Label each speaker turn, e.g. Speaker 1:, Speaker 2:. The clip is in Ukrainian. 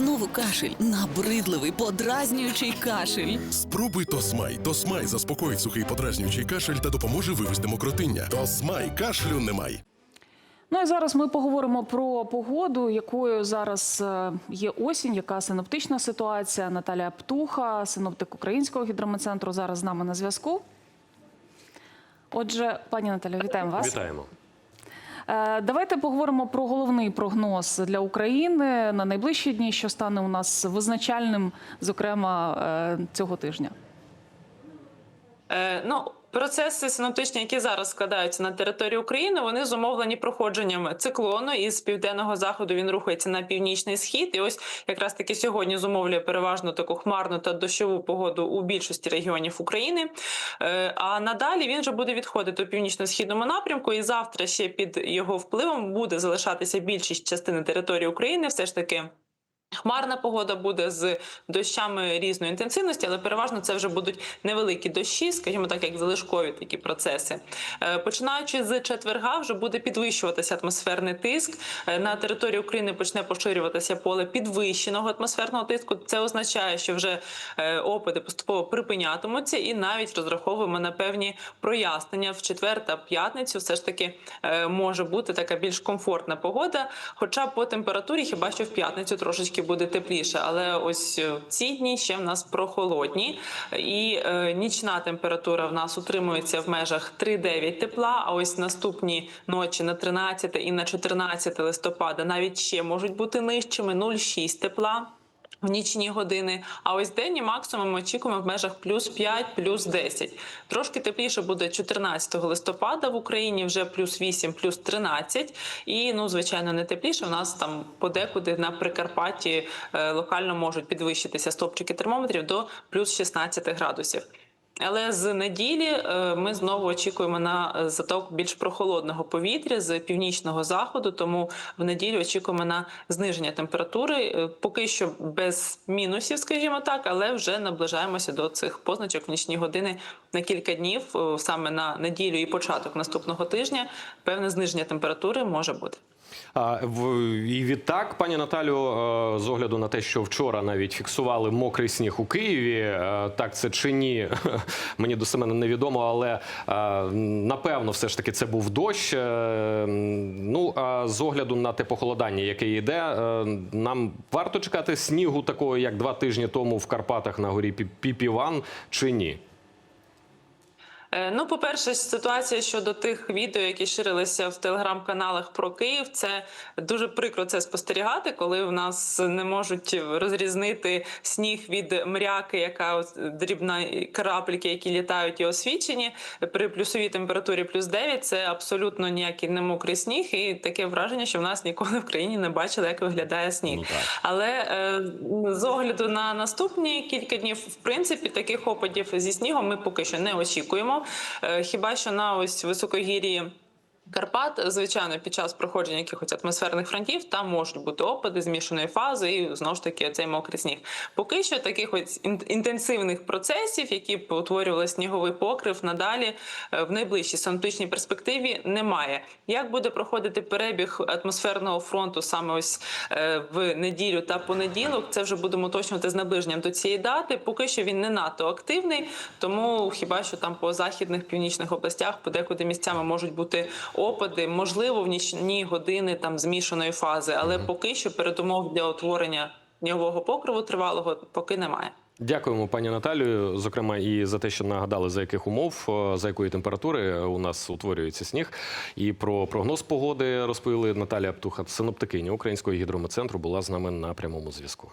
Speaker 1: Знову кашель, набридливий, подразнюючий кашель.
Speaker 2: Спробуй Тосмай. Тосмай заспокоїть сухий подразнюючий кашель та допоможе вивести мокротиння. Тосмай кашлю немає.
Speaker 3: Ну і зараз ми поговоримо про погоду, якою зараз е, є осінь, яка синоптична ситуація. Наталія Птуха, синоптик Українського гідрометцентру, зараз з нами на зв'язку. Отже, пані Наталя, вітаємо вас.
Speaker 4: Вітаємо.
Speaker 3: Е, Давайте поговоримо про головний прогноз для України на найближчі дні, що стане у нас визначальним, зокрема е, цього тижня.
Speaker 5: Е, ну, процеси синоптичні, які зараз складаються на території України, вони зумовлені проходженням циклону із південного заходу. Він рухається на північний схід. І ось якраз таки сьогодні зумовлює переважно таку хмарну та дощову погоду у більшості регіонів України. Е, а надалі він вже буде відходити у північно-східному напрямку. І завтра ще під його впливом буде залишатися більшість частини території України. Все ж таки. Хмарна погода буде з дощами різної інтенсивності, але переважно це вже будуть невеликі дощі, скажімо так, як залишкові такі процеси. Е, Починаючи з четверга, вже буде підвищуватися атмосферний тиск. Е, На території України почне поширюватися поле підвищеного атмосферного тиску. Це означає, що вже е, опади поступово припинятимуться, і навіть розраховуємо на певні прояснення в четвер та п'ятницю. Все ж таки може бути така більш комфортна погода. Хоча по температурі, хіба що в п'ятницю трошечки буде тепліше, але ось е, ці дні ще в нас прохолодні, і е, нічна температура в нас утримується в межах 3-9 тепла. А ось наступні ночі на 13 і на 14 листопада навіть ще можуть бути нижчими 0,6 тепла. В нічні години, а ось денні максимум ми очікуємо в межах плюс 5, плюс 10. Трошки тепліше буде 14 листопада в Україні, вже плюс 8, плюс 13. І, ну, звичайно, не тепліше. У нас там подекуди на Прикарпатті е, локально можуть підвищитися стопчики термометрів до плюс 16 градусів. Але з неділі е, ми знову очікуємо на е, заток більш прохолодного повітря з північного заходу. Тому в неділю очікуємо на зниження температури. Е, Поки що без мінусів, скажімо так, але вже наближаємося до цих позначок в нічні години на кілька днів, саме на неділю і початок наступного тижня. Певне зниження температури може бути.
Speaker 4: І відтак, пані Наталю, е, з огляду на те, що вчора навіть фіксували мокрий сніг у Києві, е, так це чи ні, мені до себе невідомо, але е, напевно, все ж таки це був дощ. Ну а з огляду на те похолодання, яке йде, нам варто чекати снігу такого, як два тижні тому в Карпатах на горі Пі- Піпіван, чи ні?
Speaker 5: Е, Ну, по-перше, ситуація щодо тих відео, які ширилися в телеграм-каналах про Київ, це дуже прикро це спостерігати, коли в нас не можуть розрізнити сніг від мряки, яка дрібна крапельки, які літають і освічені. При плюсовій температурі плюс 9 це абсолютно ніякий не мокрий сніг, і таке враження, що в нас ніколи в країні не бачили, як виглядає сніг.
Speaker 4: Ну.
Speaker 5: Але е, з огляду на наступні кілька днів, в принципі, таких опадів зі снігом ми поки що не очікуємо. Е, хіба що на ось високогір'ї. Карпат, звичайно, під час проходження якихось атмосферних фронтів там можуть бути опади змішаної фази, і знову ж таки цей мокрий сніг. Поки що таких ось інтенсивних процесів, які б утворювали сніговий покрив, надалі е, в найближчій синоптичній перспективі немає. Як буде проходити перебіг атмосферного фронту саме ось е, в неділю та понеділок? Це вже будемо уточнювати з наближенням до цієї дати. Поки що він не надто активний, тому хіба що там по західних північних областях подекуди місцями можуть бути опади, можливо, в нічні години там змішаної фази, але поки що передумов для утворення снігового покриву тривалого поки немає.
Speaker 4: Дякуємо, пані Наталію. Зокрема, і за те, що нагадали, за яких умов, е, за якої температури у нас утворюється сніг. І про прогноз погоди розповіли Наталія Птуха, синоптикиня Українського гідрометцентру, була з нами на прямому зв'язку.